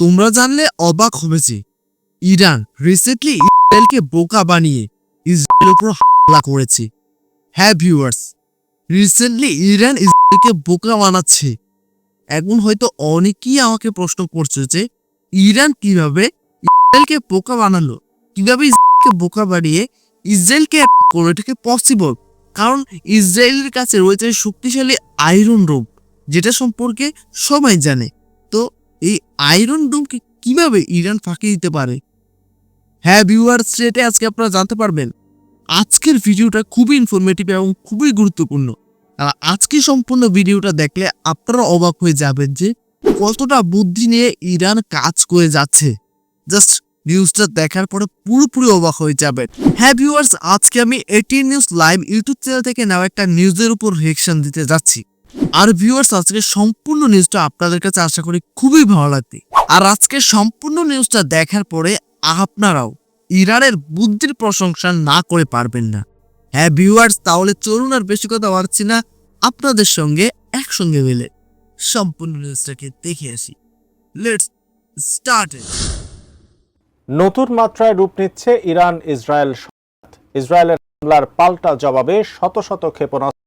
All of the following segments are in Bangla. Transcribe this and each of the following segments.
তোমরা জানলে অবাক হবে যে ইরান রিসেন্টলি ইসরায়েলকে বোকা বানিয়ে ইসরায়েলের উপর হামলা করেছে। হ্যাঁ ভিউয়ার্স রিসেন্টলি ইরান ইসরায়েলকে বোকা বানাচ্ছে। এখন হয়তো অনেকেই আমাকে প্রশ্ন করছে যে ইরান কীভাবে ইসরায়েলকে বোকা বানালো? কীভাবে ইসরায়েলকে বোকা বানিয়ে ইসরায়েলকে করল? এটাকে পসিবল কারণ ইসরায়েলের কাছে রয়েছে শক্তিশালী আয়রন রোম যেটা সম্পর্কে সবাই জানে। এই আয়রন ডোমকে কীভাবে ইরান ফাঁকি দিতে পারে? হ্যাঁ ভিউয়ার্স সেটা আজকে আপনারা জানতে পারবেন। আজকের ভিডিওটা খুবই ইনফরমেটিভ এবং খুবই গুরুত্বপূর্ণ। আর আজকে সম্পূর্ণ ভিডিওটা দেখলে আপনারা অবাক হয়ে যাবেন যে কতটা বুদ্ধি নিয়ে ইরান কাজ করে যাচ্ছে। জাস্ট নিউজটা দেখার পরে পুরোপুরি অবাক হয়ে যাবেন। হ্যাঁ ভিউয়ার্স আজকে আমি ATN news live YouTube channel থেকে নেওয়া একটা নিউজের উপর রিয়েকশন দিতে যাচ্ছি। আর ভিউয়ার্স আজকে সম্পূর্ণ নিউজটা আপনাদের কাছে আশা করি খুবই ভালো লাগবে। আর আজকে সম্পূর্ণ নিউজটা দেখার পরে আপনারাও ইরানের বুদ্ধির প্রশংসা না করে পারবেন না। হ্যাঁ ভিউয়ার্স তাহলে চলুন আর বেশি কথা পারছি না। আপনাদের সঙ্গে একসঙ্গে মিলে সম্পূর্ণ নিউজটাকে দেখে আসি। লেটস স্টার্ট নতুন মাত্রায় রূপ নিচ্ছে ইরান ইসরায়েল ইসরায়েলের হামলার পাল্টা জবাবে শত শত ক্ষেপণাস্ত্র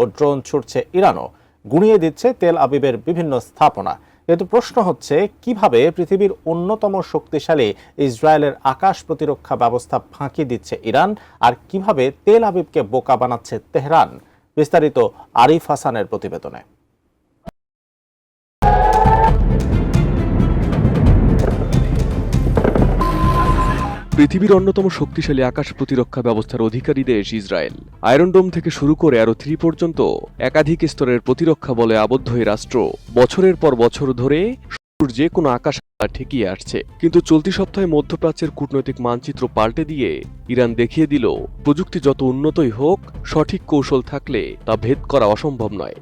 ও ড্রোন ছুটছে ইরানও। গুঁড়িয়ে দিচ্ছে তেল আবিবের বিভিন্ন স্থাপনা। কিন্তু প্রশ্ন হচ্ছে, কীভাবে পৃথিবীর অন্যতম শক্তিশালী ইসরায়েলের আকাশ প্রতিরক্ষা ব্যবস্থা ফাঁকি দিচ্ছে ইরান, আর কীভাবে তেল আবিবকে বোকা বানাচ্ছে তেহরান? বিস্তারিত আরিফ হাসানের প্রতিবেদনে। পৃথিবীর অন্যতম শক্তিশালী আকাশ প্রতিরক্ষা ব্যবস্থার অধিকারী দেশ ইসরায়েল। আয়রন ডোম থেকে শুরু করে আরও থ্রি পর্যন্ত একাধিক স্তরের প্রতিরক্ষা বলে আবদ্ধ এই রাষ্ট্র বছরের পর বছর ধরে যে কোনো আকাশ ঠেকিয়ে আসছে। কিন্তু চলতি সপ্তাহে মধ্যপ্রাচ্যের কূটনৈতিক মানচিত্র পাল্টে দিয়ে ইরান দেখিয়ে দিল, প্রযুক্তি যত উন্নতই হোক, সঠিক কৌশল থাকলে তা ভেদ করা অসম্ভব নয়।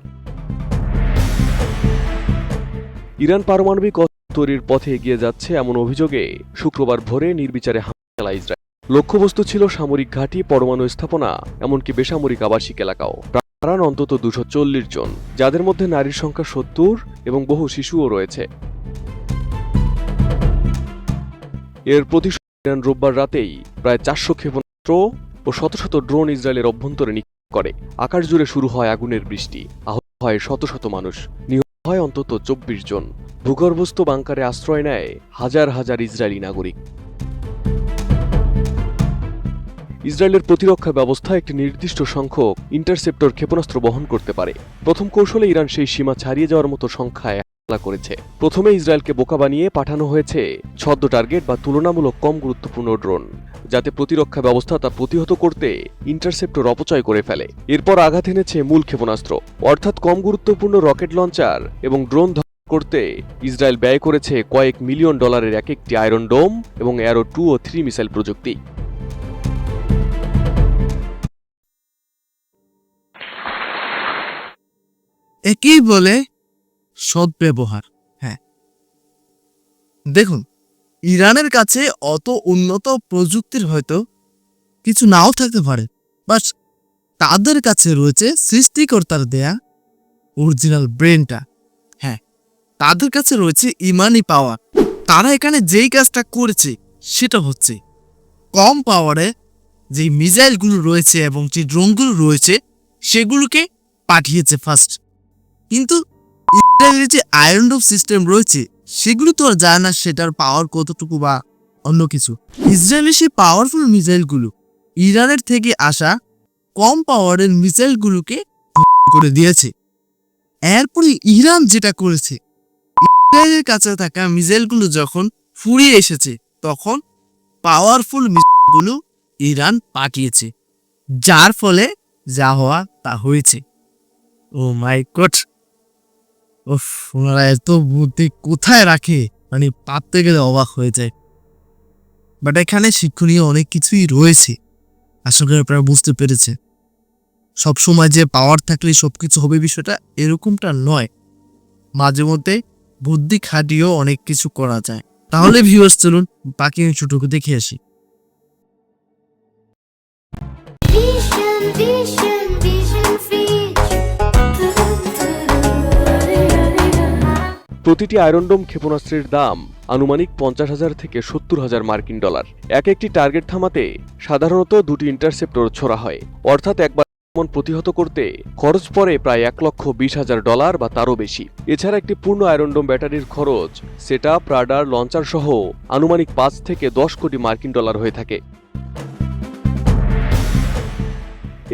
ইরান পারমাণবিক তৈরির পথে এগিয়ে যাচ্ছে এমন অভিযোগে শুক্রবার ভোরে নির্বিচারে চালায় ইসরায়েল লক্ষ্যবস্তু ছিল সামরিক ঘাঁটি, পরমাণু স্থাপনা, এমনকি বেসামরিক আবাসিক এলাকাও। প্রাণ অন্তত দুশো জন, যাদের মধ্যে নারীর সংখ্যা সত্তর এবং বহু শিশুও রয়েছে। এর ইরান রোববার রাতেই প্রায় চারশো ক্ষেপণাস্ত্র ও শত শত ড্রোন ইসরায়েলের অভ্যন্তরে নিক্ষেপ করে। আকাশ জুড়ে শুরু হয় আগুনের বৃষ্টি। আহত হয় শত শত মানুষ। নিহত হয় অন্তত চব্বিশ জন। ভূগর্ভস্থ বাংকারে আশ্রয় নেয় হাজার হাজার ইসরায়েলি নাগরিক। ইসরায়েলের প্রতিরক্ষা ব্যবস্থা একটি নির্দিষ্ট সংখ্যক ইন্টারসেপ্টর ক্ষেপণাস্ত্র বহন করতে পারে। প্রথম কৌশলে ইরান সেই সীমা ছাড়িয়ে যাওয়ার মতো সংখ্যায় হামলা করেছে। প্রথমে ইসরায়েলকে বোকা বানিয়ে পাঠানো হয়েছে ছদ্ম টার্গেট বা তুলনামূলক কম গুরুত্বপূর্ণ ড্রোন যাতে প্রতিরক্ষা ব্যবস্থা তা প্রতিহত করতে ইন্টারসেপ্টর অপচয় করে ফেলে। এরপর আঘাত এনেছে মূল ক্ষেপণাস্ত্র। অর্থাৎ কম গুরুত্বপূর্ণ রকেট লঞ্চার এবং ড্রোন করতে ইসরায়েল ব্যয় করেছে কয়েক মিলিয়ন ডলারের এক একটি আয়রন ডোম এবং অ্যারো টু ও থ্রি মিসাইল প্রযুক্তি। একেই বলে সদ্ব্যবহার। হ্যাঁ। দেখুন, ইরানের কাছে অত উন্নত প্রযুক্তির হয়তো কিছু নাও থাকতে পারে, বাট তাদের কাছে রয়েছে সৃষ্টিকর্তার দেয়া অরিজিনাল ব্রেনটা। হ্যাঁ তাদের কাছে রয়েছে ইমানি পাওয়ার। তারা এখানে যেই কাজটা করেছে, সেটা হচ্ছে কম পাওয়ারে যে মিসাইলগুলো রয়েছে এবং যে ড্রোনগুলো রয়েছে, সেগুলোকে পাঠিয়েছে ফার্স্ট কিন্তু ইসরায়েলের যে আয়রন ডোম সিস্টেম রয়েছে, সেগুলো তো আর জানে না সেটার পাওয়ার কতটুকু বা অন্য কিছু। ইসরায়েলের সেই পাওয়ারফুল মিসাইলগুলো ইরানের থেকে আসা কম পাওয়ারের মিসাইলগুলোকে করে দিয়েছে। এরপরে ইরান যেটা করেছে, ইসরায়েলের কাছে থাকা মিসাইলগুলো যখন ফুরিয়ে এসেছে, তখন পাওয়ারফুল মিসাইলগুলো ইরান পাঠিয়েছে, যার ফলে যা হওয়া তা হয়েছে। ও মাই গড উফ ওনারা এত বুদ্ধি কোথায় রাখে? মানে পাততে গেলে অবাক হয়ে যায়। বাট এখানে শিক্ষণীয় অনেক কিছুই রয়েছে। আশা করি আপনারা বুঝতে পেরেছে সব সময় যে পাওয়ার থাকলে সব কিছু হবে বিষয়টা এরকমটা নয়। মাঝে মধ্যে বুদ্ধি খাটিয়েও অনেক কিছু করা যায়। তাহলে ভিউয়ার্স চলুন বাকি অংশটুকু দেখে আসি। Vision, vision, প্রতিটি আয়রনডোম ক্ষেপণাস্ত্রের দাম আনুমানিক পঞ্চাশ হাজার থেকে সত্তর হাজার মার্কিন ডলার। এক একটি টার্গেট থামাতে সাধারণত দুটি ইন্টারসেপ্টর ছোড়া হয়। অর্থাৎ একবার প্রতিহত করতে খরচ পড়ে প্রায় এক লক্ষ বিশ হাজার ডলার বা তারও বেশি। এছাড়া একটি পূর্ণ আয়রনডোম ব্যাটারির খরচ, সেটা প্রাডার লঞ্চার সহ আনুমানিক পাঁচ থেকে দশ কোটি মার্কিন ডলার হয়ে থাকে।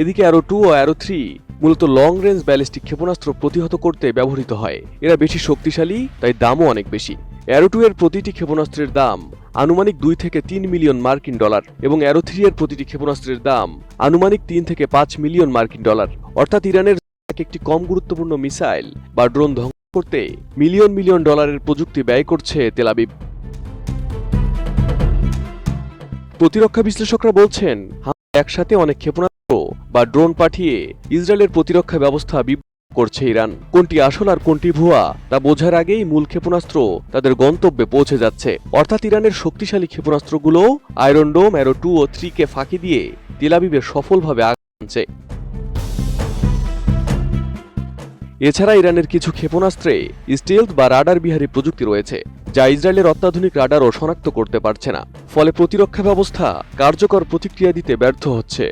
এদিকে অ্যারো টু ও অ্যারো থ্রি মূলত লং রেঞ্জ ব্যালিস্টিক ক্ষেপণাস্ত্র প্রতিহত করতে ব্যবহৃত হয়। এরা বেশি শক্তিশালী, তাই দামও অনেক বেশি। অ্যারো টু এর প্রতিটি ক্ষেপণাস্ত্রের দাম আনুমানিক দুই থেকে তিন মিলিয়ন মার্কিন ডলার এবং অ্যারো থ্রি এর প্রতিটি ক্ষেপণাস্ত্রের দাম আনুমানিক তিন থেকে পাঁচ মিলিয়ন মার্কিন ডলার অর্থাৎ ইরানের এক একটি কম গুরুত্বপূর্ণ মিসাইল বা ড্রোন ধ্বংস করতে মিলিয়ন মিলিয়ন ডলারের প্রযুক্তি ব্যয় করছে তেলাবিব প্রতিরক্ষা বিশ্লেষকরা বলছেন একসাথে অনেক ক্ষেপণাস্ত্র বা ড্রোন পাঠিয়ে ইসরায়েলের প্রতিরক্ষা ব্যবস্থা করছে ইরান। কোনটি আসল আর কোনটি ভুয়া, তা বোঝার আগেই মূল ক্ষেপণাস্ত্র তাদের গন্তব্যে পৌঁছে যাচ্ছে। অর্থাৎ ইরানের শক্তিশালী ক্ষেপণাস্ত্রগুলো আয়রন ডোম, অ্যারো টু ও থ্রি কে ফাঁকি দিয়ে তেলাবিবে সফলভাবে আনছে। এছাড়া ইরানের কিছু ক্ষেপণাস্ত্রে স্টিলথ বা রাডার বিহারী প্রযুক্তি রয়েছে, যা ইসরায়েলের অত্যাধুনিক রাডারও শনাক্ত করতে পারছে না। ফলে প্রতিরক্ষা ব্যবস্থা কার্যকর প্রতিক্রিয়া দিতে ব্যর্থ হচ্ছে।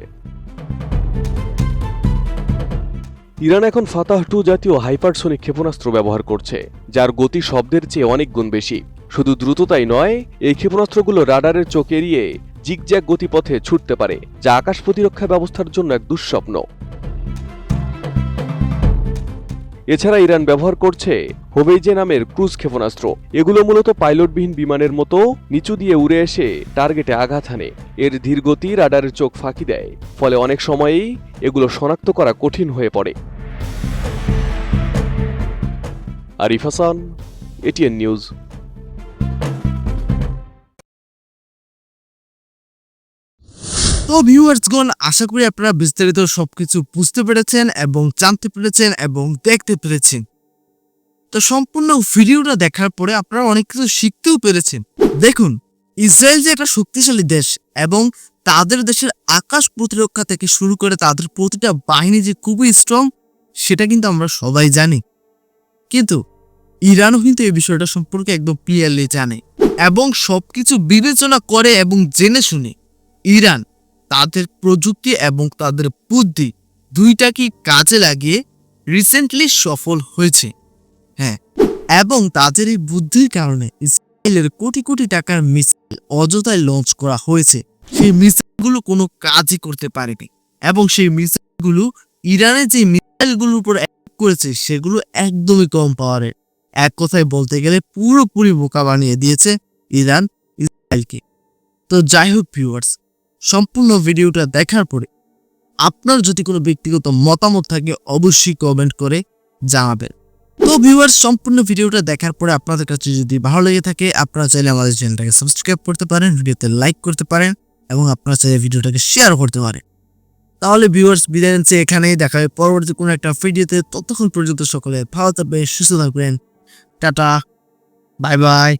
ইরান এখন ফাতাহ টু জাতীয় হাইপারসোনিক ক্ষেপণাস্ত্র ব্যবহার করছে, যার গতি শব্দের চেয়ে অনেক গুণ বেশি। শুধু দ্রুততাই নয়, এই ক্ষেপণাস্ত্রগুলো রাডারের চোখ এড়িয়ে জিগজ্যাগ গতিপথে ছুটতে পারে, যা আকাশ প্রতিরক্ষা ব্যবস্থার জন্য এক দুঃস্বপ্ন। এছাড়া ইরান ব্যবহার করছে হোবেইজে নামের ক্রুজ ক্ষেপণাস্ত্র। এগুলো মূলত পাইলটবিহীন বিমানের মতো নিচু দিয়ে উড়ে এসে টার্গেটে আঘাত হানে। এর ধীরগতি রাডারের চোখ ফাঁকি দেয়, ফলে অনেক সময়েই এগুলো শনাক্ত করা কঠিন হয়ে পড়ে। Arif Hasan, ATN news. তো ভিউয়ার্সগণ, আশা করি আপনারা বিস্তারিত সবকিছু বুঝতে পেরেছেন এবং জানতে পেরেছেন এবং দেখতে পেরেছেন। তো সম্পূর্ণ ভিডিওটা দেখার পরে আপনারা অনেক কিছু শিখতেও পেরেছেন। দেখুন, ইসরায়েল যে একটা শক্তিশালী দেশ এবং তাদের দেশের আকাশ প্রতিরক্ষা থেকে শুরু করে তাদের প্রতিটা বাহিনী যে খুবই স্ট্রং সেটা কিন্তু আমরা সবাই জানি। কিন্তু ইরানও কিন্তু এই বিষয়টা সম্পর্কে একদম ক্লিয়ারলি জানে এবং সবকিছু বিবেচনা করে এবং জেনে শুনে ইরান তাদের প্রযুক্তি এবং তাদের বুদ্ধি দুইটাকে কাজে লাগিয়ে রিসেন্টলি সফল হয়েছে। হ্যাঁ এবং তাদের এই বুদ্ধির কারণে ইসরায়েলের কোটি কোটি টাকার মিসাইল অযথায় লঞ্চ করা হয়েছে। সেই মিসাইলগুলো কোনো কাজই করতে পারেনি এবং সেই মিসাইলগুলো ইরানের যে মিসাইলগুলোর উপর attack করেছে, সেগুলো একদমই কম পাওয়ারের এক কথায় বলতে গেলে পুরোপুরি বোকা বানিয়ে দিয়েছে ইরান ইসরায়েলকে। তো যাই হোক ভিউয়ার্স সম্পূর্ণ ভিডিওটা দেখার পরে আপনার যদি কোনো ব্যক্তিগত মতামত থাকে অবশ্যই কমেন্ট করে জানাবেন। তো ভিউয়ার্স সম্পূর্ণ ভিডিওটা দেখার পরে আপনাদের কাছে যদি ভালো লেগে থাকে, আপনারা চাইলে আমাদের চ্যানেলটাকে সাবস্ক্রাইব করতে পারেন, ভিডিওতে লাইক করতে পারেন এবং আপনারা চাইলে ভিডিওটাকে শেয়ার করতে পারেন। তাহলে ভিউয়ার্স বিদায় নিচ্ছে এখানেই। দেখা হবে পরবর্তী কোনো একটা ভিডিওতে ততক্ষণ পর্যন্ত সকলে ভালো থাকবেন, সুস্থ থাকবেন। Tata bye bye.